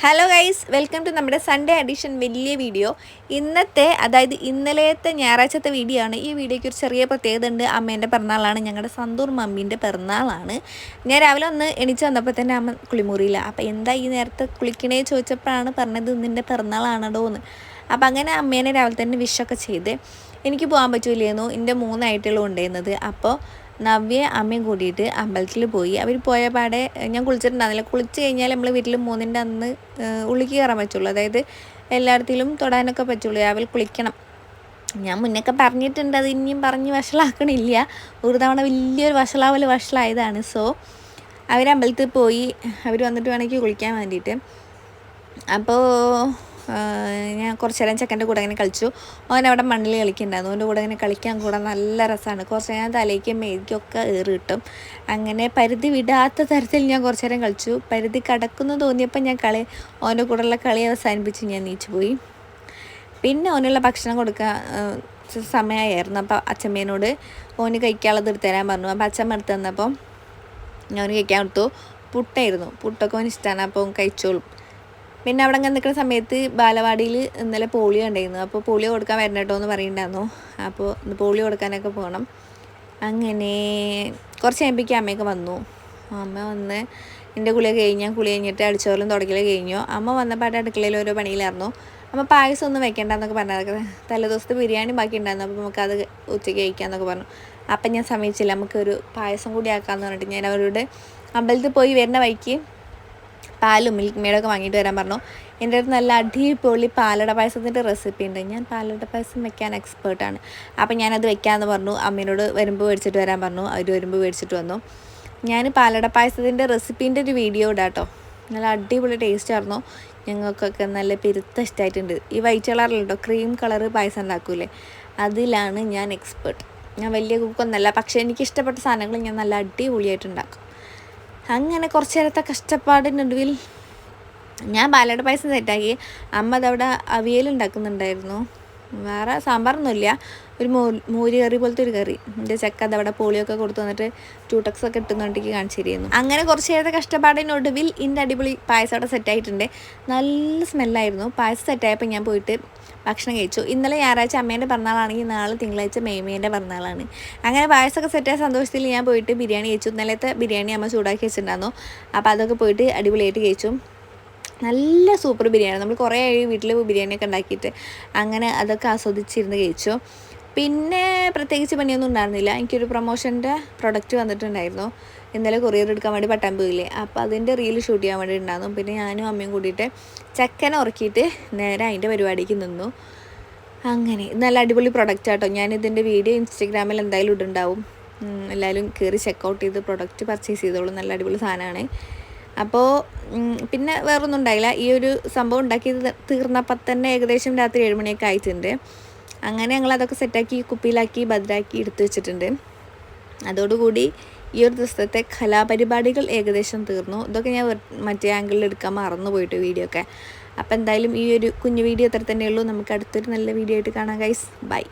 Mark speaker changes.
Speaker 1: Hello guys welcome to നമ്മുടെ Sunday edition വലിയ video ഇന്നത്തെ അതായത് ഇന്നലത്തെ ഞായറാഴ്ചത്തെ വീഡിയോ ആണ്. ഈ വീഡിയോയ്ക്ക് ഒരു ചെറിയ പ്രത്യേകത ഉണ്ട്. അമ്മേന്റെ പിറന്നാളാണ്. ഞങ്ങളുടെ സന്തൂർ മമ്മീന്റെ പിറന്നാളാണ്. ഞാൻ രാവിലെ ഒന്ന് എണീച്ച് വന്നപ്പോൾ തന്നെ അമ്മ കുളിമുറിയില്ല. അപ്പോൾ എന്താ ഈ നേരത്തെ കുളിക്കണേ ചോദിച്ചപ്പോഴാണ് പറഞ്ഞത് ഇന്നിന്റെ പിറന്നാളാണോ എന്ന്. അപ്പോൾ അങ്ങനെ അമ്മേനെ രാവിലെ തന്നെ വിഷൊക്കെ ചെയ്ത് എനിക്ക് പോകാൻ പറ്റൂലായിരുന്നു എന്റെ മൂന്നായിട്ടുള്ള ഉണ്ടായിരുന്നത്. അപ്പോൾ നവ്യ അമ്മയും കൂടിയിട്ട് അമ്പലത്തിൽ പോയി. അവർ പോയ പാടെ ഞാൻ കുളിച്ചിട്ടുണ്ടായിരുന്നില്ല കുളിച്ച് കഴിഞ്ഞാൽ നമ്മൾ വീട്ടിൽ മൂന്നിന്റെ അന്ന് ഉള്ളിക്ക് കയറാൻ പറ്റുള്ളൂ. അതായത് എല്ലായിടത്തിലും തൊടാനൊക്കെ പറ്റുള്ളൂ. രാവിലെ കുളിക്കണം. ഞാൻ മുന്നൊക്കെ പറഞ്ഞിട്ടുണ്ട്. അത് ഇനിയും പറഞ്ഞ് വഷളാക്കണില്ല. ഒരു തവണ വലിയൊരു വഷളാവൽ വഷളായതാണ്. സോ അവർ അമ്പലത്തിൽ പോയി. അവർ വന്നിട്ട് വേണമെങ്കിൽ കുളിക്കാൻ വേണ്ടിയിട്ട്. അപ്പോൾ ഞാൻ കുറച്ച് നേരം ചെക്കന്റെ കൂടെ ഇങ്ങനെ കളിച്ചു. അവൻ അവിടെ മണ്ണിൽ കളിക്കുന്നുണ്ടായിരുന്നു. അവന്റെ കൂടെ ഇങ്ങനെ കളിക്കാൻ കൂടെ നല്ല രസമാണ്. കുറച്ച് നേരം തലയ്ക്കും മേയ്ക്കൊക്കെ ഏറി കിട്ടും അങ്ങനെ പരിധി വിടാത്ത തരത്തിൽ ഞാൻ കുറച്ച് നേരം കളിച്ചു. പരിധി കടക്കുന്നു തോന്നിയപ്പോൾ ഞാൻ കളി അവന്റെ കൂടെയുള്ള കളി അവസാനിപ്പിച്ച് ഞാൻ നീച്ചു പോയി. പിന്നെ അവനുള്ള ഭക്ഷണം കൊടുക്കാൻ സമയമായിരുന്നു. അപ്പോൾ അച്ഛമ്മേനോട് ഓന് കഴിക്കാനുള്ളത് എടുത്തു തരാൻ പറഞ്ഞു. അപ്പോൾ അച്ഛമ്മ എടുത്തു തന്നപ്പോൾ ഞാൻ കഴിക്കാൻ കൊടുത്തു. പുട്ടായിരുന്നു. പുട്ടൊക്കെ അവന് ഇഷ്ടമാണ് അപ്പോൾ കഴിച്ചോളും. പിന്നെ അവിടെ അങ്ങനെ നിൽക്കുന്ന സമയത്ത് ബാലവാടിയിൽ ഇന്നലെ പോളിയോ ഉണ്ടായിരുന്നു. അപ്പോൾ പോളിയോ കൊടുക്കാൻ വരണം കേട്ടോ എന്ന് പറയുന്നുണ്ടായിരുന്നു. അപ്പോൾ പോളിയോ കൊടുക്കാനൊക്കെ പോകണം. അങ്ങനെ കുറച്ച് കഴിയുമ്പോൾ അമ്മയൊക്കെ വന്നു. അമ്മ വന്ന് എന്റെ കുളിയൊക്കെ കഴിഞ്ഞാൽ കുളി കഴിഞ്ഞിട്ട് അടിച്ചോലും തുടക്കൽ കഴിഞ്ഞു. അമ്മ വന്നപ്പോൾ അടുക്കളയിൽ ഓരോ പണിയിലായിരുന്നു. അമ്മ പായസം ഒന്നും വെക്കേണ്ടെന്നൊക്കെ പറഞ്ഞതൊക്കെ തലേദിവസത്തെ ബിരിയാണി ബാക്കി ഉണ്ടായിരുന്നു. അപ്പോൾ നമുക്കത് ഉച്ചയ്ക്ക് കഴിക്കാമെന്നൊക്കെ പറഞ്ഞു. അപ്പം ഞാൻ സമയിച്ചില്ല നമുക്കൊരു പായസം കൂടി ആക്കാമെന്ന് പറഞ്ഞിട്ട് ഞാൻ അവരോട് അമ്പലത്തിൽ പോയി വരുന്ന വഴിക്ക് പാലും മിൽക്ക് മെയ്ഡൊക്കെ വാങ്ങിയിട്ട് വരാൻ പറഞ്ഞു. എന്റെ അടുത്ത് നല്ല അടിപൊളി പാലട പായസത്തിന്റെ റെസിപ്പി ഉണ്ട്. ഞാൻ പാലട പായസം വെക്കാൻ എക്സ്പേർട്ടാണ് അപ്പോൾ ഞാനത് വെക്കാമെന്ന് പറഞ്ഞു. അമ്മേനോട് വരുമ്പോൾ മേടിച്ചിട്ട് വരാൻ പറഞ്ഞു. അവർ വരുമ്പോൾ മേടിച്ചിട്ട് വന്നു. ഞാൻ പാലട പായസത്തിന്റെ റെസിപ്പീന്റെ ഒരു വീഡിയോ ഇടാം കേട്ടോ നല്ല അടിപൊളി ടേസ്റ്റ് ആയിരുന്നു. ഞങ്ങൾക്കൊക്കെ നല്ല പെരുത്ത ഇഷ്ടമായിട്ടുണ്ട് ഈ വൈറ്റ് കളറിലുണ്ടോ ക്രീം കളർ പായസം ഉണ്ടാക്കൂലേ? അതിലാണ് ഞാൻ എക്സ്പേർട്ട് ഞാൻ വലിയ കുക്കൊന്നല്ല പക്ഷേ എനിക്ക് ഇഷ്ടപ്പെട്ട സാധനങ്ങൾ ഞാൻ നല്ല അടിപൊളിയായിട്ട് ഉണ്ടാക്കും. അങ്ങനെ കുറച്ച് നേരത്തെ കഷ്ടപ്പാടിനൊടുവിൽ ഞാൻ ബാലയുടെ പായസം സെറ്റാക്കി അമ്മ അതവിടെ അവിയൽ ഉണ്ടാക്കുന്നുണ്ടായിരുന്നു. വേറെ സാമ്പാറൊന്നുമില്ല. ഒരു മോ മൂരി കറി പോലത്തെ ഒരു കറി. എന്റെ ചക്ക അതവിടെ പോളിയൊക്കെ കൊടുത്തു വന്നിട്ട് ടൂട്ടക്സ് ഒക്കെ ഇട്ടുന്നുണ്ടെങ്കിൽ കാണിച്ചിരുന്നു അങ്ങനെ കുറച്ച് നേരത്തെ കഷ്ടപ്പാടിനൊടുവിൽ ഇന്റെ അടിപൊളി പായസം അവിടെ സെറ്റായിട്ടുണ്ട് നല്ല സ്മെല്ലായിരുന്നു പായസം സെറ്റായപ്പോൾ ഞാൻ പോയിട്ട് ഭക്ഷണം കഴിച്ചു. ഇന്നലെ ഞായറാഴ്ച അമ്മേന്റെ പിറന്നാളാണെങ്കിൽ നാളെ തിങ്കളാഴ്ച മേമേന്റെ പിറന്നാളാണ്. അങ്ങനെ പായസമൊക്കെ സെറ്റായ സന്തോഷത്തിൽ ഞാൻ പോയിട്ട് ബിരിയാണി കഴിച്ചു. ഇന്നലത്തെ ബിരിയാണി അമ്മ ചൂടാക്കി വെച്ചിട്ടുണ്ടായിരുന്നു. അപ്പോൾ അതൊക്കെ പോയിട്ട് അടിപൊളിയായിട്ട് കഴിച്ചു. നല്ല സൂപ്പർ ബിരിയാണി നമ്മൾ കുറേ വീട്ടിൽ ബിരിയാണിയൊക്കെ ഉണ്ടാക്കിയിട്ട് അങ്ങനെ അതൊക്കെ ആസ്വദിച്ചിരുന്ന് കഴിച്ചു. പിന്നെ പ്രത്യേകിച്ച് പണിയൊന്നും ഉണ്ടായിരുന്നില്ല. എനിക്കൊരു പ്രൊമോഷന്റെ പ്രൊഡക്റ്റ് വന്നിട്ടുണ്ടായിരുന്നു. ഇന്നലെ കൊറിയർ എടുക്കാൻ വേണ്ടി പട്ടാൻ പോയില്ലേ? അപ്പോൾ അതിന്റെ റീൽ ഷൂട്ട് ചെയ്യാൻ വേണ്ടി ഉണ്ടായിരുന്നു. പിന്നെ ഞാനും അമ്മയും കൂടിയിട്ട് ചക്കനെ ഉറക്കിയിട്ട് നേരെ അതിന്റെ പരിപാടിക്ക് നിന്നു. അങ്ങനെ. നല്ല അടിപൊളി പ്രൊഡക്റ്റ് ആട്ടോ. ഞാൻ ഞാനിതിന്റെ വീഡിയോ ഇൻസ്റ്റഗ്രാമിൽ എന്തായാലും ഇടുണ്ടാവും എല്ലാവരും കയറി ചെക്കൗട്ട് ചെയ്ത് പ്രൊഡക്റ്റ് പർച്ചേസ് ചെയ്തോളൂ. നല്ല അടിപൊളി സാധനമാണ്. അപ്പോൾ പിന്നെ വേറൊന്നും ഉണ്ടായില്ല. ഈ ഒരു സംഭവം ഉണ്ടാക്കി തീർന്നപ്പോൾ തന്നെ ഏകദേശം രാത്രി ഏഴുമണിയൊക്കെ ആയിട്ടുണ്ട്. അങ്ങനെ ഞങ്ങൾ അതൊക്കെ സെറ്റാക്കി കുപ്പിയിലാക്കി ഭദ്രാക്കി എടുത്തു വെച്ചിട്ടുണ്ട്. അതോടുകൂടി ഈ ഒരു ദിവസത്തെ കലാപരിപാടികൾ ഏകദേശം തീർന്നു. ഇതൊക്കെ ഞാൻ മറ്റേ ആംഗിളിൽ എടുക്കാൻ മറന്നു പോയിട്ട് വീഡിയോ ഒക്കെ. അപ്പോൾ എന്തായാലും ഈ ഒരു കുഞ്ഞു വീഡിയോ അത്ര തന്നെയുള്ളൂ. നമുക്ക് അടുത്തൊരു നല്ല വീഡിയോ ആയിട്ട് കാണാം ഗൈസ് ബൈ